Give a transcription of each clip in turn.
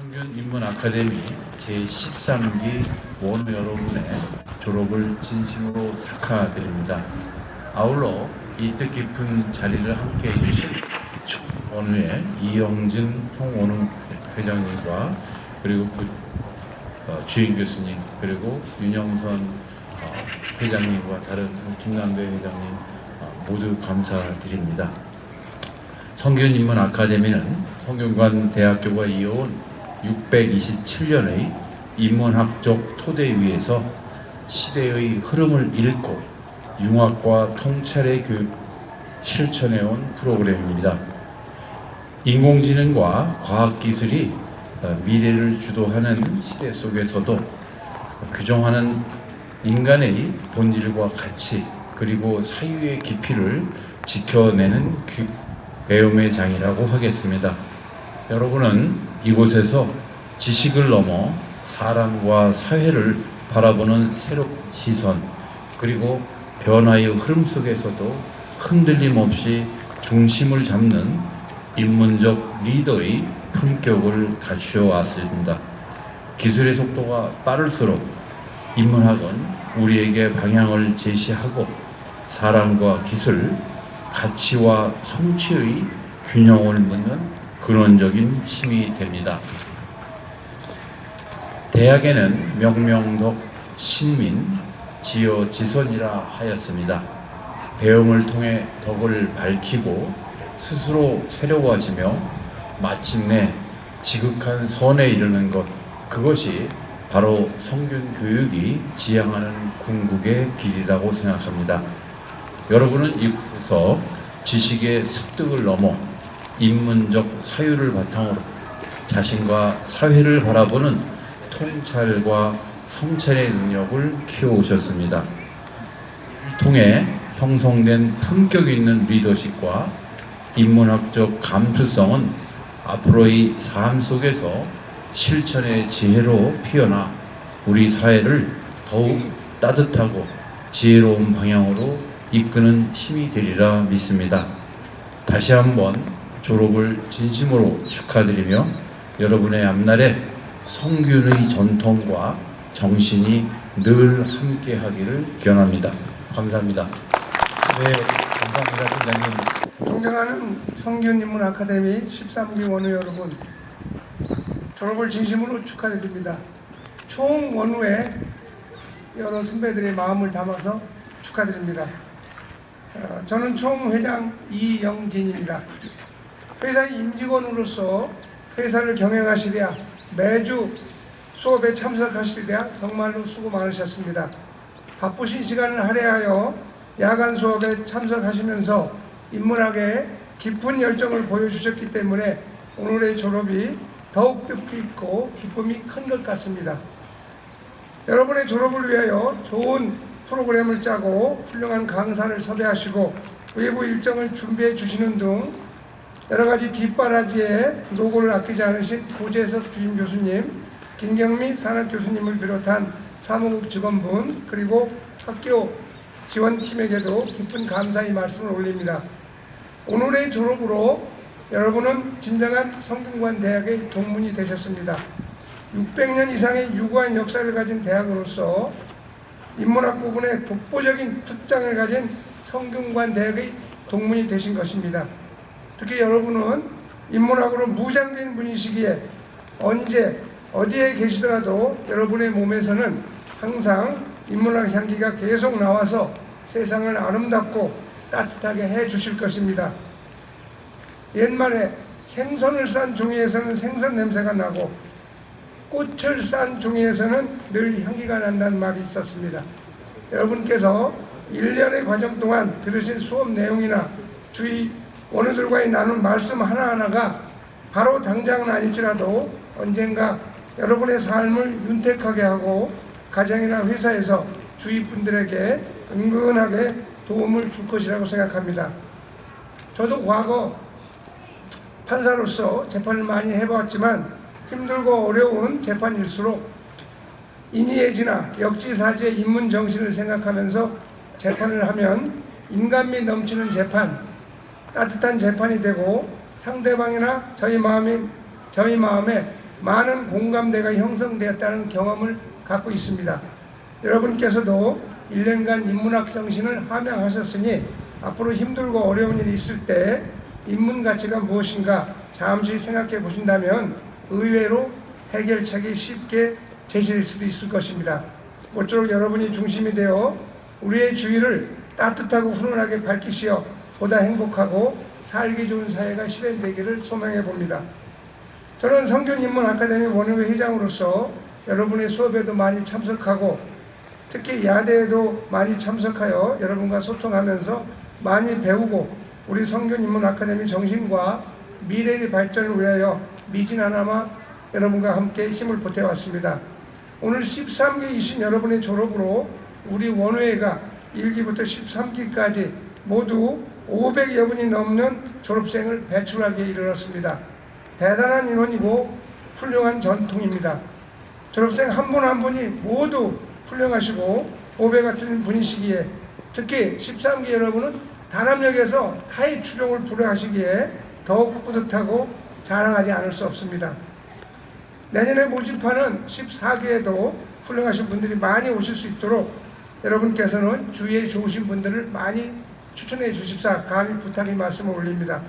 성균 인문 아카데미 제13기 원우 여러분의 졸업을 진심으로 축하드립니다. 아울러 이 뜻깊은 자리를 함께 해주신 원우의 이영진 홍원웅 회장님과 그리고 그 어, 주인 교수님 그리고 윤영선 어, 회장님과 다른 김남배 회장님 어, 모두 감사드립니다. 성균인문 아카데미는 성균관 대학교가 이어온 627년의 인문학적 토대 위에서 시대의 흐름을 읽고 융합과 통찰의 교육 실천해온 프로그램입니다. 인공지능과 과학기술이 어, 미래를 주도하는 시대 속에서도 규정하는 인간의 본질과 가치 그리고 사유의 깊이를 지켜내는 귀- 배움의 장이라고 하겠습니다. 여러분은 이곳에서 지식을 넘어 사람과 사회를 바라보는 새로운 시선 그리고 변화의 흐름 속에서도 흔들림 없이 중심을 잡는 인문적 리더의 품격을 갖추어 왔습니다. 기술의 속도가 빠를수록 인문학은 우리에게 방향을 제시하고 사람과 기술, 가치와 성취의 균형을 묻는 근원적인 힘이 됩니다. 대학에는 명명덕, 신민, 지어 지선이라 하였습니다. 배움을 통해 덕을 밝히고 스스로 새로워지며 마침내 지극한 선에 이르는 것 그것이 바로 성균 교육이 지향하는 궁극의 길이라고 생각합니다. 여러분은 이곳에서 지식의 습득을 넘어 인문적 사유를 바탕으로 자신과 사회를 바라보는 통찰과 성찰의 능력을 키워오셨습니다. 통해 형성된 품격 있는 리더십과 인문학적 감수성은 앞으로의 삶 속에서 실천의 지혜로 피어나 우리 사회를 더욱 따뜻하고 지혜로운 방향으로 이끄는 힘이 되리라 믿습니다. 다시 한번 졸업을 진심으로 축하드리며 여러분의 앞날에 성균의 전통과 정신이 늘 함께 하기를 기원합니다. 감사합니다. 네, 감사합니다, 팀장님. 존경하는 성균인문 아카데미 13기 원우 여러분, 졸업을 진심으로 축하드립니다. 총 원우에 여러 선배들의 마음을 담아서 축하드립니다. 어, 저는 총회장 이영진입니다. 회사 임직원으로서 회사를 경영하시랴 매주 수업에 참석하시랴 정말로 수고 많으셨습니다. 바쁘신 시간을 할애하여 야간 수업에 참석하시면서 인문학에 깊은 열정을 보여주셨기 때문에 오늘의 졸업이 더욱 뜻깊고 기쁨이 큰 것 같습니다. 여러분의 졸업을 위하여 좋은 프로그램을 짜고 훌륭한 강사를 섭외하시고 외부 일정을 준비해 주시는 등 여러 가지 뒷바라지에 노고를 아끼지 않으신 고재석 주임 교수님, 김경미 산업 교수님을 비롯한 사무국 직원분 그리고 학교 지원팀에게도 깊은 감사의 말씀을 올립니다. 오늘의 졸업으로 여러분은 진정한 성균관 대학의 동문이 되셨습니다. 600년 이상의 유구한 역사를 가진 대학으로서 인문학 부분에 독보적인 특장을 가진 성균관 대학의 동문이 되신 것입니다. 특히 여러분은 인문학으로 무장된 분이시기에 언제 어디에 계시더라도 여러분의 몸에서는 항상 인문학 향기가 계속 나와서 세상을 아름답고 따뜻하게 해 주실 것입니다. 옛말에 생선을 싼 종이에서는 생선 냄새가 나고 꽃을 싼 종이에서는 늘 향기가 난다는 말이 있었습니다. 여러분께서 1년의 과정 동안 들으신 수업 내용이나 주위 원우들과의 나눈 말씀 하나하나가 바로 당장은 아닐지라도 언젠가 여러분의 삶을 윤택하게 하고 가정이나 회사에서 주위 분들에게 은근하게 도움을 줄 것이라고 생각합니다. 저도 과거 판사로서 재판을 많이 해봤지만 힘들고 어려운 재판일수록 인의예지나 역지사지의 인문 정신을 생각하면서 재판을 하면 인간미 넘치는 재판, 따뜻한 재판이 되고 상대방이나 저희 마음이 저희 마음에 많은 공감대가 형성되었다는 경험을 갖고 있습니다. 여러분께서도 1년간 인문학 정신을 함양하셨으니 앞으로 힘들고 어려운 일이 있을 때 인문 가치가 무엇인가 잠시 생각해 보신다면 의외로 해결책이 쉽게 제시될 수도 있을 것입니다. 모쪼록 여러분이 중심이 되어 우리의 주위를 따뜻하고 훈훈하게 밝히시어 보다 행복하고 살기 좋은 사회가 실현되기를 소망해 봅니다. 저는 성균인문 아카데미 원외 회장으로서 여러분의 수업에도 많이 참석하고 특히 야대에도 많이 참석하여 여러분과 소통하면서 많이 배우고 우리 성균인문 아카데미 정신과 미래의 발전을 위하여 미진 하나마 여러분과 함께 힘을 보태왔습니다. 오늘 13기이신 여러분의 졸업으로 우리 원회가 1기부터 13기까지 모두 500여 분이 넘는 졸업생을 배출하기에 이르렀습니다. 대단한 인원이고 훌륭한 전통입니다. 졸업생 한 분한 분이 모두 훌륭하시고 오배 같은 분이시기에 특히 13기 여러분은 단합역에서 타의 추종을 불허하시기에 더욱 뿌듯하고 자랑하지 않을 수 없습니다. 내년에 모집하는 14기에도 훌륭하신 분들이 많이 오실 수 있도록 여러분께서는 주위에 좋으신 분들을 많이 추천해 주십사 감히 부탁의 말씀을 올립니다.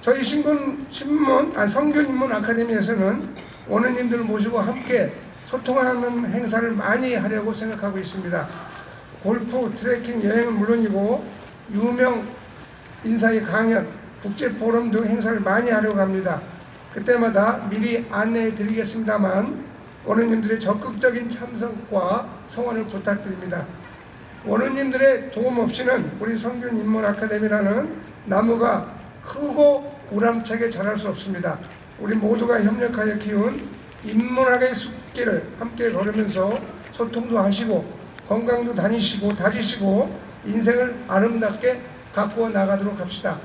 저희 신군 신문 아 성균인문 아카데미에서는 원우님들을 모시고 함께 소통하는 행사를 많이 하려고 생각하고 있습니다. 골프, 트레킹, 여행은 물론이고 유명 인사의 강연, 국제 포럼 등 행사를 많이 하려고 합니다. 그때마다 미리 안내해 드리겠습니다만 원우님들의 적극적인 참석과 성원을 부탁드립니다. 원우님들의 도움 없이는 우리 성균 인문 아카데미라는 나무가 크고 우람차게 자랄 수 없습니다. 우리 모두가 협력하여 키운 인문학의 숲길을 함께 걸으면서 소통도 하시고 건강도 다니시고 다지시고 인생을 아름답게 가꾸어 나가도록 합시다.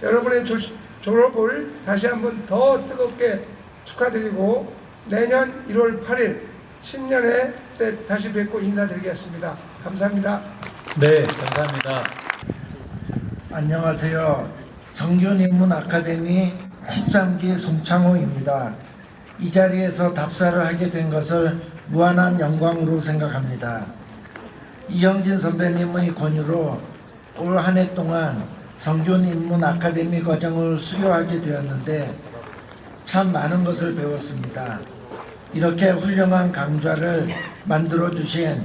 여러분의 조, 졸업을 다시 한번 더 뜨겁게 축하드리고 내년 1월 8일 신년에 때 다시 뵙고 인사드리겠습니다. 감사합니다. 네, 감사합니다. 안녕하세요. 성균인문 아카데미 13기 송창호입니다. 이 자리에서 답사를 하게 된 것을 무한한 영광으로 생각합니다. 이영진 선배님의 권유로 올 한 해 동안 성균 인문 아카데미 과정을 수료하게 되었는데 참 많은 것을 배웠습니다. 이렇게 훌륭한 강좌를 만들어 주신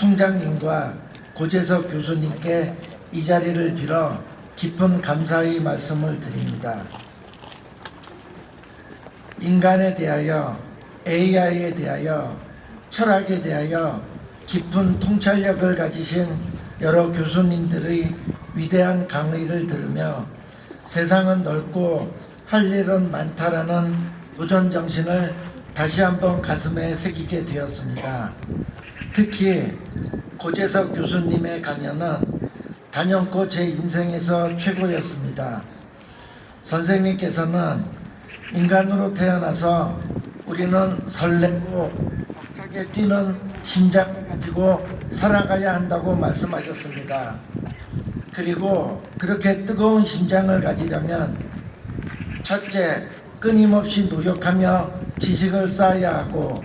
총장님과 고재석 교수님께 이 자리를 빌어 깊은 감사의 말씀을 드립니다. 인간에 대하여 AI에 대하여 철학에 대하여 깊은 통찰력을 가지신 여러 교수님들의 위대한 강의를 들으며 세상은 넓고 할 일은 많다라는 도전 정신을 다시 한번 가슴에 새기게 되었습니다. 특히 고재석 교수님의 강연은 단연코 제 인생에서 최고였습니다. 선생님께서는 인간으로 태어나서 우리는 설레고 벅차게 뛰는 심장을 가지고 살아가야 한다고 말씀하셨습니다. 그리고 그렇게 뜨거운 심장을 가지려면 첫째, 끊임없이 노력하며 지식을 쌓아야 하고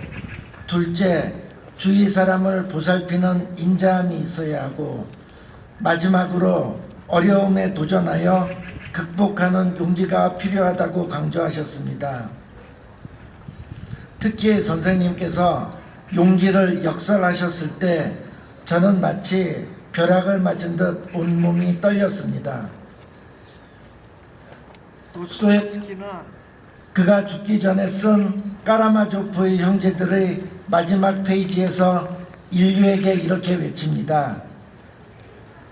둘째, 주위 사람을 보살피는 인자함이 있어야 하고 마지막으로 어려움에 도전하여 극복하는 용기가 필요하다고 강조하셨습니다. 특히 선생님께서 용기를 역설하셨을 때 저는 마치 벼락을 맞은 듯 온몸이 떨렸습니다. 도스토의 특기는 그가 죽기 전에 쓴 까라마조프의 형제들의 마지막 페이지에서 인류에게 이렇게 외칩니다.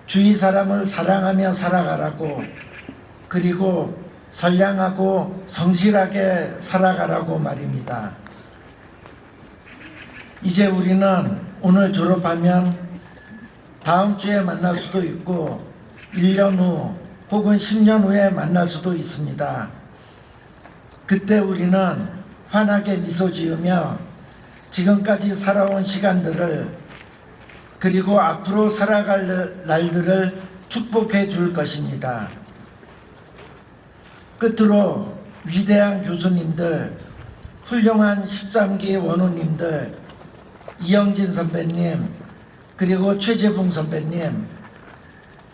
주위 사람을 사랑하며 살아가라고 그리고 선량하고 성실하게 살아가라고 말입니다. 이제 우리는 오늘 졸업하면 다음 주에 만날 수도 있고 1년 후 혹은 10년 후에 만날 수도 있습니다. 그때 우리는 환하게 미소 지으며 지금까지 살아온 시간들을 그리고 앞으로 살아갈 날들을 축복해 줄 것입니다. 끝으로 위대한 교수님들, 훌륭한 13기 원우님들 이영진 선배님 그리고 최재봉 선배님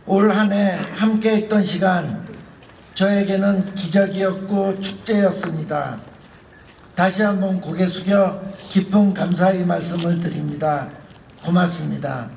올 한 해 함께 했던 시간 저에게는 기적이었고 축제였습니다. 다시 한번 고개 숙여 깊은 감사의 말씀을 드립니다. 고맙습니다.